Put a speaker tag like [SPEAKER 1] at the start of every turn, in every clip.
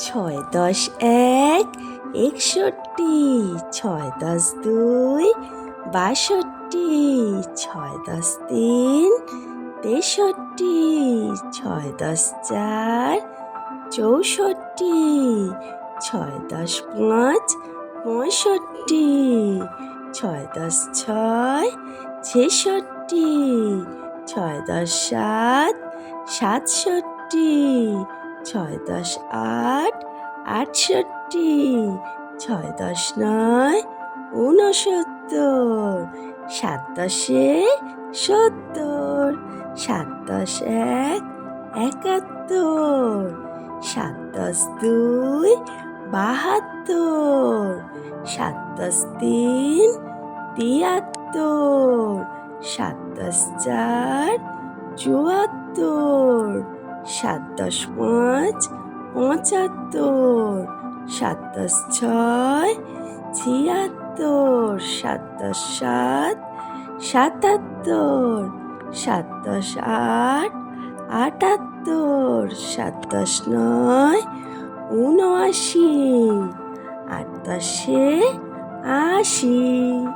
[SPEAKER 1] ছয় দশ এক, একষট্টি, ছয় দশ দুই, বাষট্টি, ছয় দশ তিন, তেষট্টি, ছয় দশ চার, চৌষট্টি, ছয় দশ পাঁচ, পঁয়ষট্টি, ছয় দশ ছয়, ছেষট্টি, ছয় দশ সাত, সাতষট্টি ছয় দশ আট, আটষট্টি, ছয় দশ নয়, ঊনসত্তর, সাত দশে সত্তর, সাত দশ এক, একাত্তর, সাত দশ দুই, বাহাত্তর, সাত দশ তিন, তিয়াত্তর, সাত দশ চার, চুয়াত্তর সাত দশ পাঁচ, পঁচাত্তর, সাত দশ ছয়, ছিয়াত্তর, সাত দশ সাত, সাতাত্তর, সাত দশ আট, আটাত্তর, সাত দশ নয় উনআশি আট দশে আশি।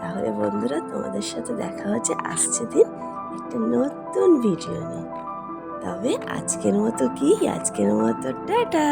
[SPEAKER 1] তাহলে বন্ধুরা, তোমাদের সাথে দেখা হচ্ছে। আসছে দিন একটা নতুন ভিডিও নিয়ে। তবে আজকের মতো কি? আজকের মতো টাটা!